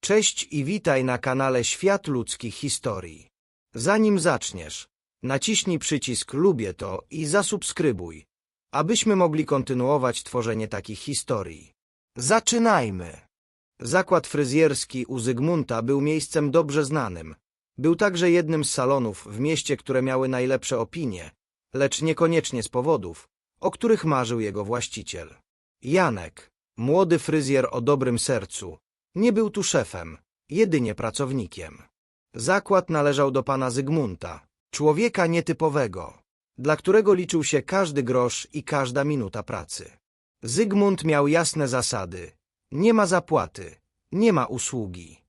Cześć i witaj na kanale Świat Ludzkich Historii. Zanim zaczniesz, naciśnij przycisk Lubię to i zasubskrybuj, abyśmy mogli kontynuować tworzenie takich historii. Zaczynajmy! Zakład fryzjerski u Zygmunta był miejscem dobrze znanym. Był także jednym z salonów w mieście, które miały najlepsze opinie, lecz niekoniecznie z powodów, o których marzył jego właściciel. Janek, młody fryzjer o dobrym sercu, nie był tu szefem, jedynie pracownikiem. Zakład należał do pana Zygmunta, człowieka nietypowego, dla którego liczył się każdy grosz i każda minuta pracy. Zygmunt miał jasne zasady. Nie ma zapłaty, nie ma usługi.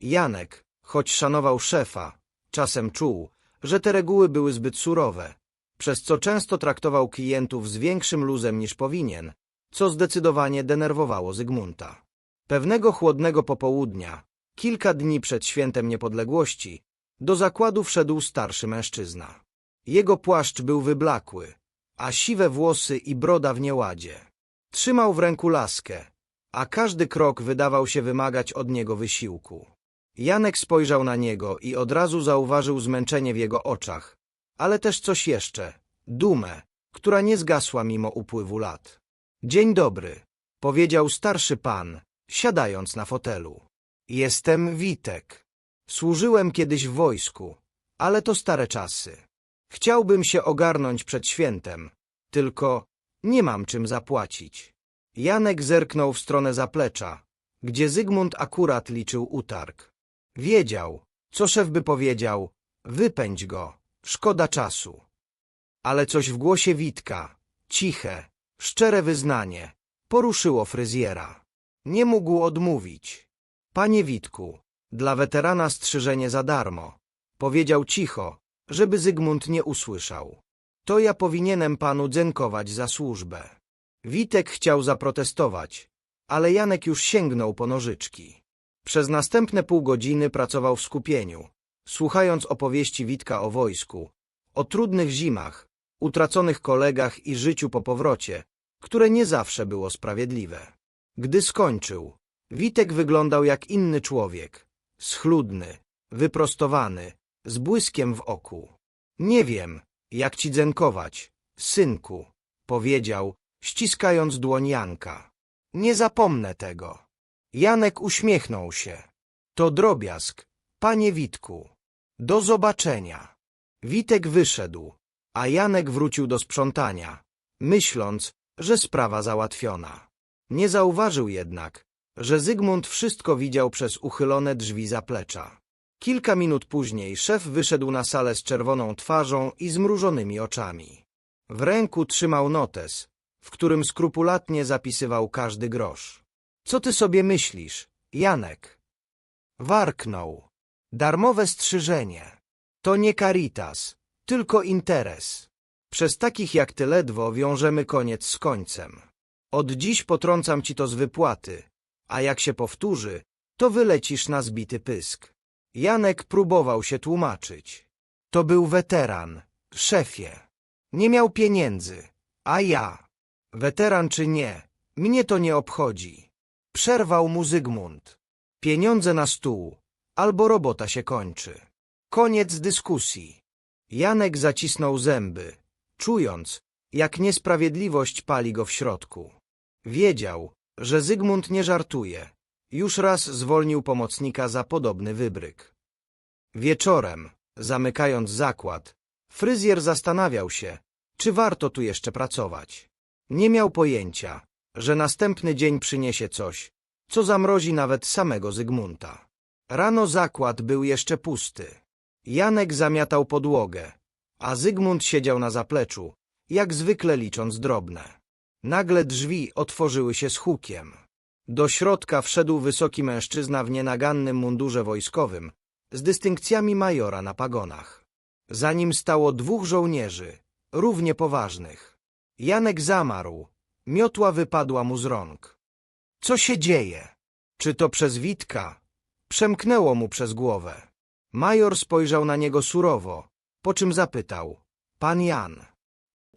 Janek, choć szanował szefa, czasem czuł, że te reguły były zbyt surowe, przez co często traktował klientów z większym luzem niż powinien, co zdecydowanie denerwowało Zygmunta. Pewnego chłodnego popołudnia, kilka dni przed świętem niepodległości, do zakładu wszedł starszy mężczyzna. Jego płaszcz był wyblakły, a siwe włosy i broda w nieładzie. Trzymał w ręku laskę, a każdy krok wydawał się wymagać od niego wysiłku. Janek spojrzał na niego i od razu zauważył zmęczenie w jego oczach, ale też coś jeszcze, dumę, która nie zgasła mimo upływu lat. Dzień dobry, powiedział starszy pan, siadając na fotelu. Jestem Witek. Służyłem kiedyś w wojsku, ale to stare czasy. Chciałbym się ogarnąć przed świętem, tylko nie mam czym zapłacić. Janek zerknął w stronę zaplecza, gdzie Zygmunt akurat liczył utarg. Wiedział, co szef by powiedział, wypędź go, szkoda czasu. Ale coś w głosie Witka, ciche, szczere wyznanie, poruszyło fryzjera. Nie mógł odmówić. Panie Witku, dla weterana strzyżenie za darmo. Powiedział cicho, żeby Zygmunt nie usłyszał. To ja powinienem panu dziękować za służbę. Witek chciał zaprotestować, ale Janek już sięgnął po nożyczki. Przez następne pół godziny pracował w skupieniu, słuchając opowieści Witka o wojsku, o trudnych zimach, utraconych kolegach i życiu po powrocie, które nie zawsze było sprawiedliwe. Gdy skończył, Witek wyglądał jak inny człowiek, schludny, wyprostowany, z błyskiem w oku. Nie wiem, jak ci dziękować, synku, powiedział, ściskając dłoń Janka. Nie zapomnę tego. Janek uśmiechnął się. To drobiazg, panie Witku. Do zobaczenia. Witek wyszedł, a Janek wrócił do sprzątania, myśląc, że sprawa załatwiona. Nie zauważył jednak, że Zygmunt wszystko widział przez uchylone drzwi zaplecza. Kilka minut później szef wyszedł na salę z czerwoną twarzą i zmrużonymi oczami. W ręku trzymał notes, w którym skrupulatnie zapisywał każdy grosz. Co ty sobie myślisz, Janek? Warknął. Darmowe strzyżenie. To nie caritas, tylko interes. Przez takich jak ty ledwo wiążemy koniec z końcem. Od dziś potrącam ci to z wypłaty, a jak się powtórzy, to wylecisz na zbity pysk. Janek próbował się tłumaczyć. To był weteran, szefie. Nie miał pieniędzy, a ja. Weteran czy nie, mnie to nie obchodzi. Przerwał mu Zygmunt. Pieniądze na stół, albo robota się kończy. Koniec dyskusji. Janek zacisnął zęby, czując, jak niesprawiedliwość pali go w środku. Wiedział, że Zygmunt nie żartuje. Już raz zwolnił pomocnika za podobny wybryk. Wieczorem, zamykając zakład, fryzjer zastanawiał się, czy warto tu jeszcze pracować. Nie miał pojęcia, że następny dzień przyniesie coś, co zamrozi nawet samego Zygmunta. Rano zakład był jeszcze pusty. Janek zamiatał podłogę, a Zygmunt siedział na zapleczu, jak zwykle licząc drobne. Nagle drzwi otworzyły się z hukiem. Do środka wszedł wysoki mężczyzna w nienagannym mundurze wojskowym, z dystynkcjami majora na pagonach. Za nim stało dwóch żołnierzy, równie poważnych. Janek zamarł, miotła wypadła mu z rąk. Co się dzieje? Czy to przez Witka? Przemknęło mu przez głowę. Major spojrzał na niego surowo, po czym zapytał. Pan Jan.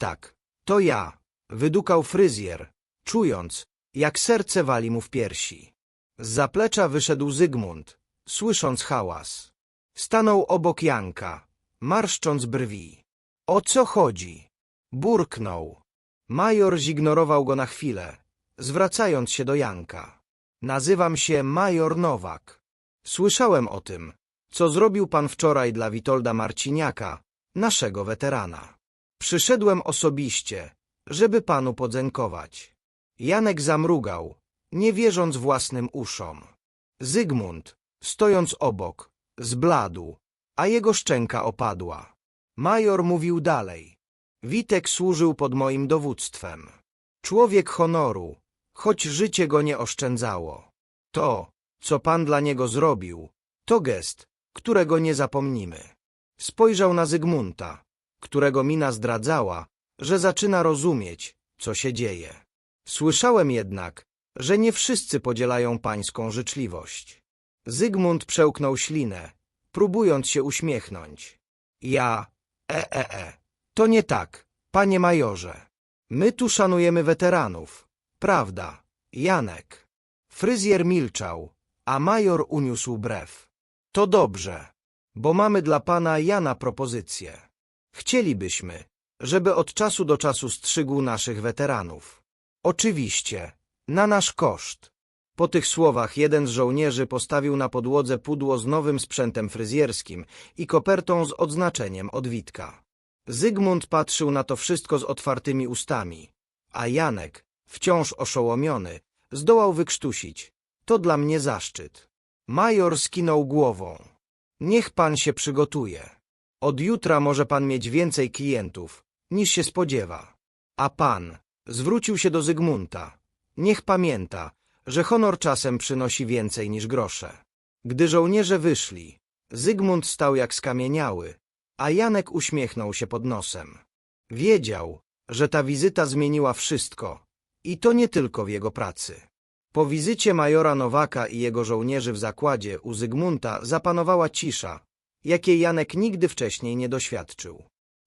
Tak, to ja, wydukał fryzjer, czując, jak serce wali mu w piersi. Z zaplecza wyszedł Zygmunt, słysząc hałas. Stanął obok Janka, marszcząc brwi. O co chodzi? Burknął. Major zignorował go na chwilę, zwracając się do Janka. Nazywam się Major Nowak. Słyszałem o tym, co zrobił pan wczoraj dla Witolda Marciniaka, naszego weterana. Przyszedłem osobiście, żeby panu podziękować. Janek zamrugał, nie wierząc własnym uszom. Zygmunt, stojąc obok, zbladł, a jego szczęka opadła. Major mówił dalej. Witek służył pod moim dowództwem. Człowiek honoru, choć życie go nie oszczędzało. To, co pan dla niego zrobił, to gest, którego nie zapomnimy. Spojrzał na Zygmunta, którego mina zdradzała, że zaczyna rozumieć, co się dzieje. Słyszałem jednak, że nie wszyscy podzielają pańską życzliwość. Zygmunt przełknął ślinę, próbując się uśmiechnąć. Ja, e, e, e, to nie tak, panie majorze. My tu szanujemy weteranów, prawda, Janek. Fryzjer milczał, a major uniósł brew. To dobrze, bo mamy dla pana Jana propozycję. Chcielibyśmy, żeby od czasu do czasu strzygł naszych weteranów. Oczywiście, na nasz koszt. Po tych słowach jeden z żołnierzy postawił na podłodze pudło z nowym sprzętem fryzjerskim i kopertą z odznaczeniem od Witka. Zygmunt patrzył na to wszystko z otwartymi ustami, a Janek, wciąż oszołomiony, zdołał wykrztusić. To dla mnie zaszczyt. Major skinął głową. Niech pan się przygotuje. Od jutra może pan mieć więcej klientów, niż się spodziewa. A pan zwrócił się do Zygmunta. Niech pamięta, że honor czasem przynosi więcej niż grosze. Gdy żołnierze wyszli, Zygmunt stał jak skamieniały, a Janek uśmiechnął się pod nosem. Wiedział, że ta wizyta zmieniła wszystko i to nie tylko w jego pracy. Po wizycie majora Nowaka i jego żołnierzy w zakładzie u Zygmunta zapanowała cisza, jakiej Janek nigdy wcześniej nie doświadczył.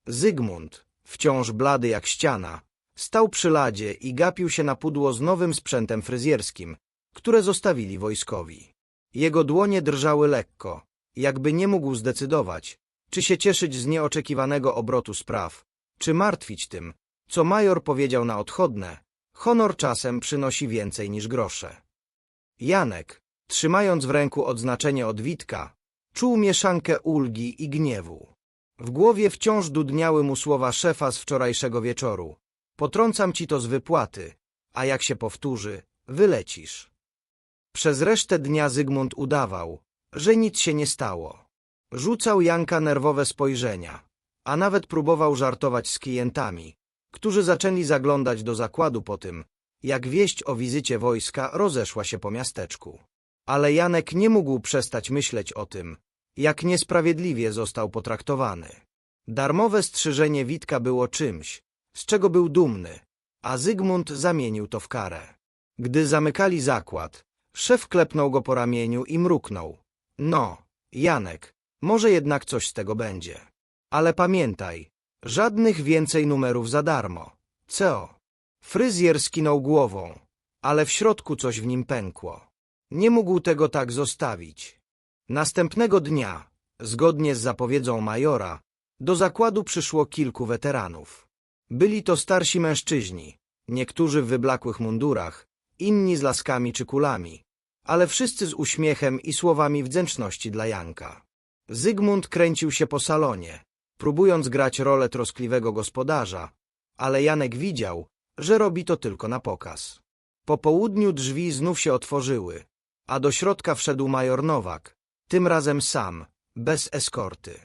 Zygmunt, wciąż blady jak ściana, stał przy ladzie i gapił się na pudło z nowym sprzętem fryzjerskim, które zostawili wojskowi. Jego dłonie drżały lekko, jakby nie mógł zdecydować, czy się cieszyć z nieoczekiwanego obrotu spraw, czy martwić tym, co major powiedział na odchodne, honor czasem przynosi więcej niż grosze. Janek, trzymając w ręku odznaczenie od Witka, czuł mieszankę ulgi i gniewu. W głowie wciąż dudniały mu słowa szefa z wczorajszego wieczoru. Potrącam ci to z wypłaty, a jak się powtórzy, wylecisz. Przez resztę dnia Zygmunt udawał, że nic się nie stało. Rzucał Janka nerwowe spojrzenia, a nawet próbował żartować z klientami, którzy zaczęli zaglądać do zakładu po tym, jak wieść o wizycie wojska rozeszła się po miasteczku. Ale Janek nie mógł przestać myśleć o tym, jak niesprawiedliwie został potraktowany. Darmowe strzyżenie Witka było czymś, z czego był dumny, a Zygmunt zamienił to w karę. Gdy zamykali zakład, szef klepnął go po ramieniu i mruknął. No, Janek, może jednak coś z tego będzie. Ale pamiętaj, żadnych więcej numerów za darmo. Co? Fryzjer skinął głową, ale w środku coś w nim pękło. Nie mógł tego tak zostawić. Następnego dnia, zgodnie z zapowiedzią majora, do zakładu przyszło kilku weteranów. Byli to starsi mężczyźni, niektórzy w wyblakłych mundurach, inni z laskami czy kulami, ale wszyscy z uśmiechem i słowami wdzięczności dla Janka. Zygmunt kręcił się po salonie, próbując grać rolę troskliwego gospodarza, ale Janek widział, że robi to tylko na pokaz. Po południu drzwi znów się otworzyły, a do środka wszedł major Nowak, tym razem sam, bez eskorty.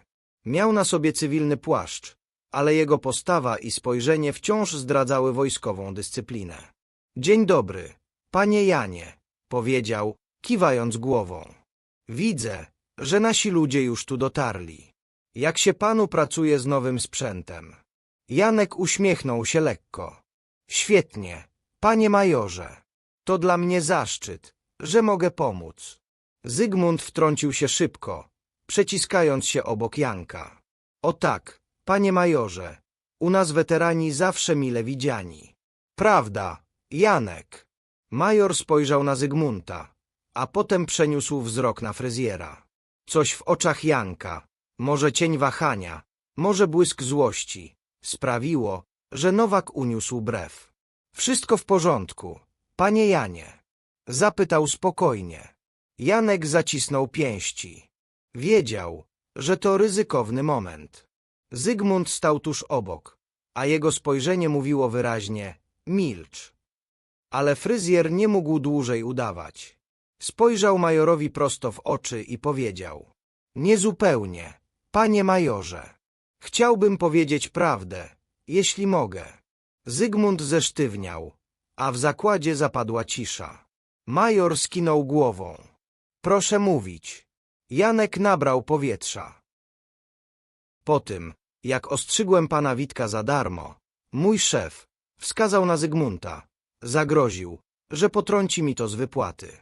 Miał na sobie cywilny płaszcz, ale jego postawa i spojrzenie wciąż zdradzały wojskową dyscyplinę. Dzień dobry, panie Janie, powiedział, kiwając głową. Widzę, że nasi ludzie już tu dotarli. Jak się panu pracuje z nowym sprzętem? Janek uśmiechnął się lekko. Świetnie, panie majorze. To dla mnie zaszczyt, że mogę pomóc. Zygmunt wtrącił się szybko, przeciskając się obok Janka. O tak, panie majorze, u nas weterani zawsze mile widziani. Prawda, Janek. Major spojrzał na Zygmunta, a potem przeniósł wzrok na fryzjera. Coś w oczach Janka, może cień wahania, może błysk złości, sprawiło, że Nowak uniósł brew. Wszystko w porządku, panie Janie. Zapytał spokojnie. Janek zacisnął pięści. Wiedział, że to ryzykowny moment. Zygmunt stał tuż obok, a jego spojrzenie mówiło wyraźnie milcz. Ale fryzjer nie mógł dłużej udawać. Spojrzał majorowi prosto w oczy i powiedział Niezupełnie, panie majorze. Chciałbym powiedzieć prawdę, jeśli mogę. Zygmunt zesztywniał, a w zakładzie zapadła cisza. Major skinął głową. Proszę mówić. Janek nabrał powietrza. Po tym, jak ostrzygłem pana Witka za darmo, mój szef wskazał na Zygmunta, zagroził, że potrąci mi to z wypłaty.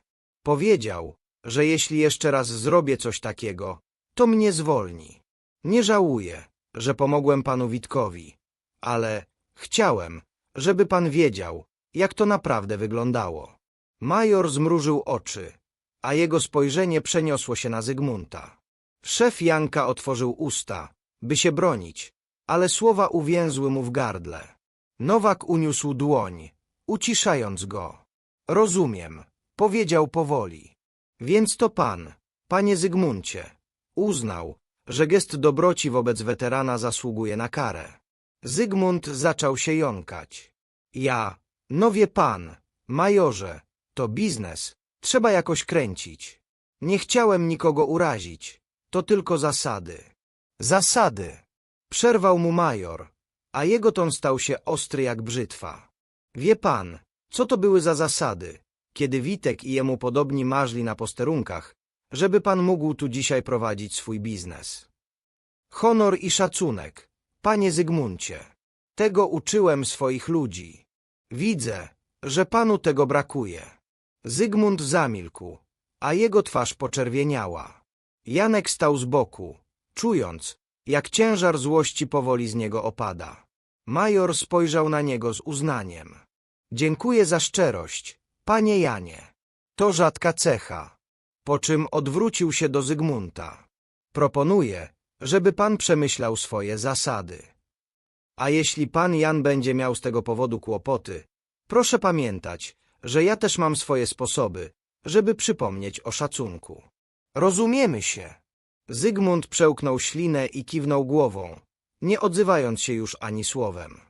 Powiedział, że jeśli jeszcze raz zrobię coś takiego, to mnie zwolni. Nie żałuję, że pomogłem panu Witkowi, ale chciałem, żeby pan wiedział, jak to naprawdę wyglądało. Major zmrużył oczy, a jego spojrzenie przeniosło się na Zygmunta. Szef Janka otworzył usta, by się bronić, ale słowa uwięzły mu w gardle. Nowak uniósł dłoń, uciszając go. Rozumiem, powiedział powoli. Więc to pan, panie Zygmuncie, uznał, że gest dobroci wobec weterana zasługuje na karę. Zygmunt zaczął się jąkać. Ja, no wie pan, majorze, to biznes, trzeba jakoś kręcić. Nie chciałem nikogo urazić, to tylko zasady. Zasady! Przerwał mu major, a jego ton stał się ostry jak brzytwa. Wie pan, co to były za zasady, kiedy Witek i jemu podobni marzli na posterunkach, żeby pan mógł tu dzisiaj prowadzić swój biznes. Honor i szacunek, panie Zygmuncie. Tego uczyłem swoich ludzi. Widzę, że panu tego brakuje. Zygmunt zamilkł, a jego twarz poczerwieniała. Janek stał z boku, czując, jak ciężar złości powoli z niego opada. Major spojrzał na niego z uznaniem. Dziękuję za szczerość, panie Janie. To rzadka cecha. Po czym odwrócił się do Zygmunta. Proponuję, żeby pan przemyślał swoje zasady. A jeśli pan Jan będzie miał z tego powodu kłopoty, proszę pamiętać, że ja też mam swoje sposoby, żeby przypomnieć o szacunku. Rozumiemy się. Zygmunt przełknął ślinę i kiwnął głową, nie odzywając się już ani słowem.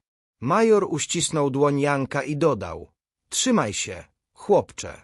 Major uścisnął dłoń Janka i dodał — Trzymaj się, chłopcze.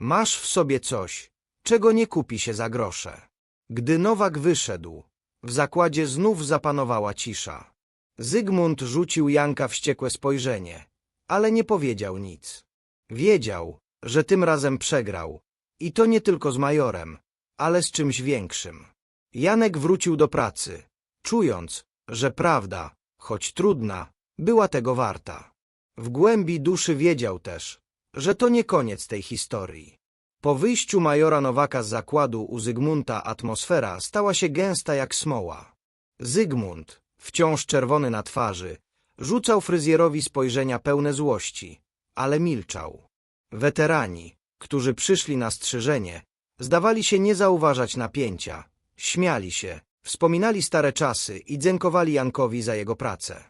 Masz w sobie coś, czego nie kupi się za grosze. Gdy Nowak wyszedł, w zakładzie znów zapanowała cisza. Zygmunt rzucił Janka wściekłe spojrzenie, ale nie powiedział nic. Wiedział, że tym razem przegrał. I to nie tylko z majorem, ale z czymś większym. Janek wrócił do pracy, czując, że prawda, choć trudna, była tego warta. W głębi duszy wiedział też, że to nie koniec tej historii. Po wyjściu majora Nowaka z zakładu u Zygmunta atmosfera stała się gęsta jak smoła. Zygmunt, wciąż czerwony na twarzy, rzucał fryzjerowi spojrzenia pełne złości, ale milczał. Weterani, którzy przyszli na strzyżenie, zdawali się nie zauważać napięcia, śmiali się, wspominali stare czasy i dziękowali Jankowi za jego pracę.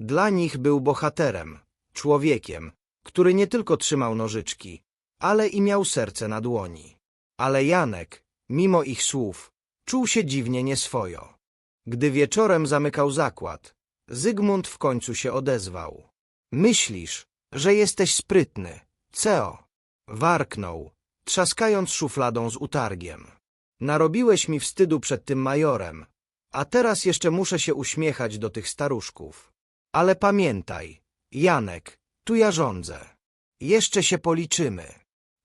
Dla nich był bohaterem, człowiekiem, który nie tylko trzymał nożyczki, ale i miał serce na dłoni. Ale Janek, mimo ich słów, czuł się dziwnie nieswojo. Gdy wieczorem zamykał zakład, Zygmunt w końcu się odezwał. Myślisz, że jesteś sprytny, Ceo. Warknął, trzaskając szufladą z utargiem. Narobiłeś mi wstydu przed tym majorem, a teraz jeszcze muszę się uśmiechać do tych staruszków. Ale pamiętaj, Janek, tu ja rządzę. Jeszcze się policzymy.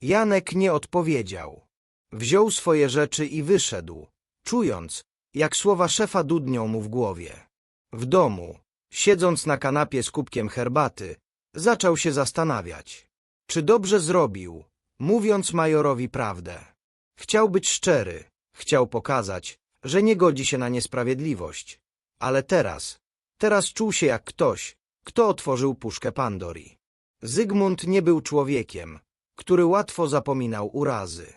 Janek nie odpowiedział. Wziął swoje rzeczy i wyszedł, czując, jak słowa szefa dudnią mu w głowie. W domu, siedząc na kanapie z kubkiem herbaty, zaczął się zastanawiać. Czy dobrze zrobił, mówiąc majorowi prawdę? Chciał być szczery, chciał pokazać, że nie godzi się na niesprawiedliwość. Ale teraz, teraz czuł się jak ktoś, kto otworzył puszkę Pandori. Zygmunt nie był człowiekiem, który łatwo zapominał urazy.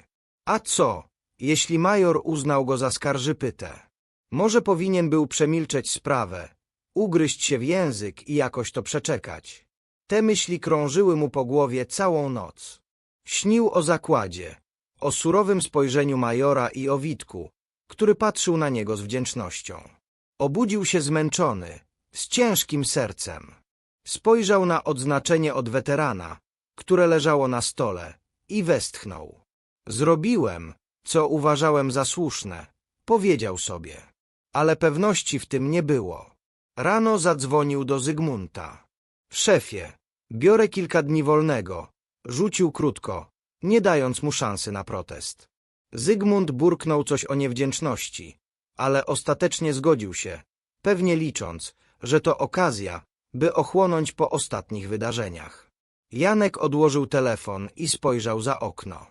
A co, jeśli major uznał go za skarżypytę? Może powinien był przemilczeć sprawę, ugryźć się w język i jakoś to przeczekać. Te myśli krążyły mu po głowie całą noc. Śnił o zakładzie, o surowym spojrzeniu majora i o Witku, który patrzył na niego z wdzięcznością. Obudził się zmęczony, z ciężkim sercem. Spojrzał na odznaczenie od weterana, które leżało na stole i westchnął. Zrobiłem, co uważałem za słuszne, powiedział sobie. Ale pewności w tym nie było. Rano zadzwonił do Zygmunta. Szefie, biorę kilka dni wolnego. Rzucił krótko, nie dając mu szansy na protest. Zygmunt burknął coś o niewdzięczności, ale ostatecznie zgodził się, pewnie licząc, że to okazja, by ochłonąć po ostatnich wydarzeniach. Janek odłożył telefon i spojrzał za okno.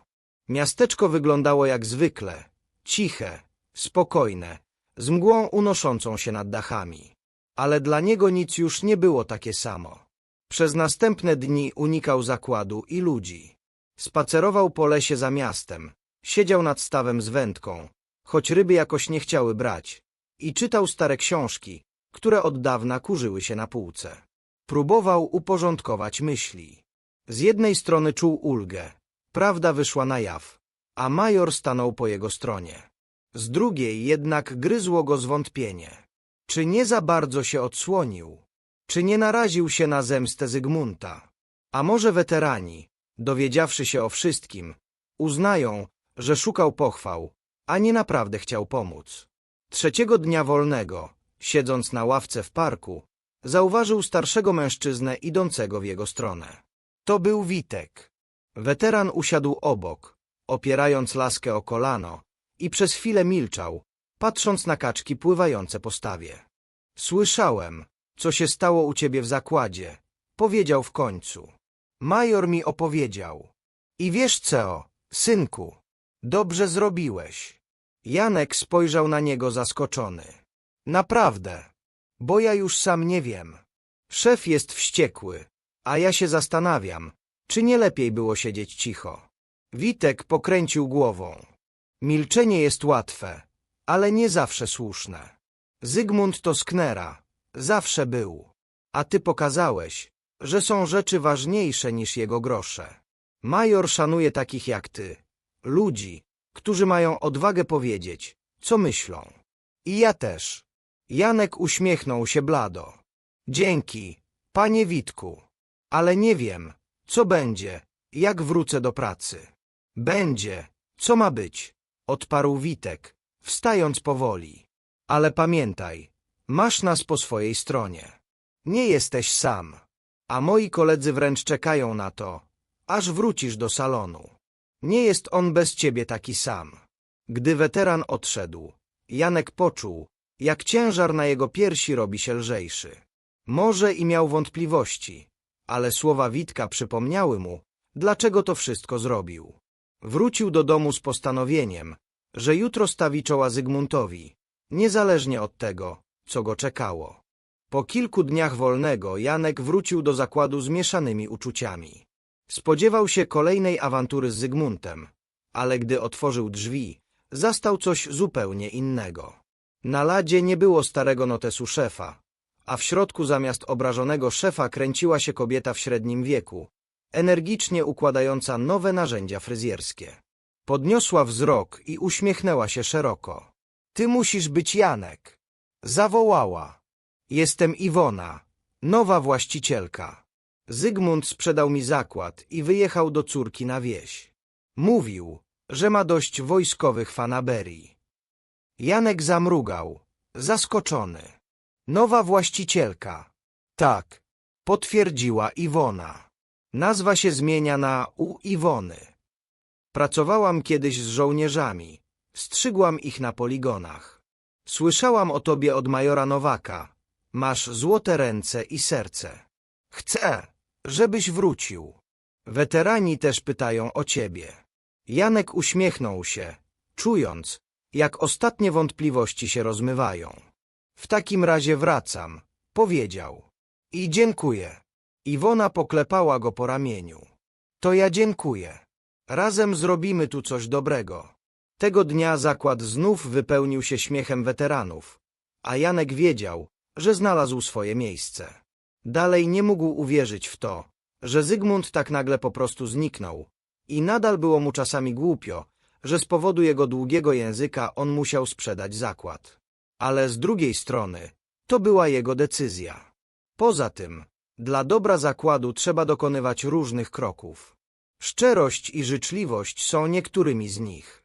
Miasteczko wyglądało jak zwykle, ciche, spokojne, z mgłą unoszącą się nad dachami. Ale dla niego nic już nie było takie samo. Przez następne dni unikał zakładu i ludzi. Spacerował po lesie za miastem, siedział nad stawem z wędką, choć ryby jakoś nie chciały brać, i czytał stare książki, które od dawna kurzyły się na półce. Próbował uporządkować myśli. Z jednej strony czuł ulgę, prawda wyszła na jaw, a major stanął po jego stronie. Z drugiej jednak gryzło go zwątpienie. Czy nie za bardzo się odsłonił? Czy nie naraził się na zemstę Zygmunta? A może weterani, dowiedziawszy się o wszystkim, uznają, że szukał pochwał, a nie naprawdę chciał pomóc. Trzeciego dnia wolnego, siedząc na ławce w parku, zauważył starszego mężczyznę idącego w jego stronę. To był Witek. Weteran usiadł obok, opierając laskę o kolano i przez chwilę milczał, patrząc na kaczki pływające po stawie. Słyszałem, co się stało u ciebie w zakładzie, powiedział w końcu. Major mi opowiedział. I wiesz co, synku, dobrze zrobiłeś. Janek spojrzał na niego zaskoczony. Naprawdę, bo ja już sam nie wiem. Szef jest wściekły, a ja się zastanawiam, czy nie lepiej było siedzieć cicho. Witek pokręcił głową. Milczenie jest łatwe, ale nie zawsze słuszne. Zygmunt to sknera, zawsze był. A ty pokazałeś, że są rzeczy ważniejsze niż jego grosze. Major szanuje takich jak ty, ludzi, którzy mają odwagę powiedzieć, co myślą. I ja też. Janek uśmiechnął się blado. Dzięki, panie Witku. Ale nie wiem, co będzie, jak wrócę do pracy. Będzie, co ma być, odparł Witek, wstając powoli. Ale pamiętaj, masz nas po swojej stronie. Nie jesteś sam, a moi koledzy wręcz czekają na to, aż wrócisz do salonu. Nie jest on bez ciebie taki sam. Gdy weteran odszedł, Janek poczuł, jak ciężar na jego piersi robi się lżejszy. Może i miał wątpliwości, ale słowa Witka przypomniały mu, dlaczego to wszystko zrobił. Wrócił do domu z postanowieniem, że jutro stawi czoła Zygmuntowi, niezależnie od tego, co go czekało. Po kilku dniach wolnego Janek wrócił do zakładu z mieszanymi uczuciami. Spodziewał się kolejnej awantury z Zygmuntem, ale gdy otworzył drzwi, zastał coś zupełnie innego. Na ladzie nie było starego notesu szefa, a w środku zamiast obrażonego szefa kręciła się kobieta w średnim wieku, energicznie układająca nowe narzędzia fryzjerskie. Podniosła wzrok i uśmiechnęła się szeroko. Ty musisz być Janek. Zawołała. Jestem Iwona, nowa właścicielka. Zygmunt sprzedał mi zakład i wyjechał do córki na wieś. Mówił, że ma dość wojskowych fanaberii. Janek zamrugał, zaskoczony. Nowa właścicielka. Tak, potwierdziła Iwona. Nazwa się zmienia na U Iwony. Pracowałam kiedyś z żołnierzami. Strzygłam ich na poligonach. Słyszałam o tobie od majora Nowaka. Masz złote ręce i serce. Chcę, żebyś wrócił. Weterani też pytają o ciebie. Janek uśmiechnął się, czując, jak ostatnie wątpliwości się rozmywają. W takim razie wracam, powiedział. I dziękuję. Iwona poklepała go po ramieniu. To ja dziękuję. Razem zrobimy tu coś dobrego. Tego dnia zakład znów wypełnił się śmiechem weteranów, a Janek wiedział, że znalazł swoje miejsce. Dalej nie mógł uwierzyć w to, że Zygmunt tak nagle po prostu zniknął i nadal było mu czasami głupio, że z powodu jego długiego języka on musiał sprzedać zakład. Ale z drugiej strony, to była jego decyzja. Poza tym, dla dobra zakładu trzeba dokonywać różnych kroków. Szczerość i życzliwość są niektórymi z nich.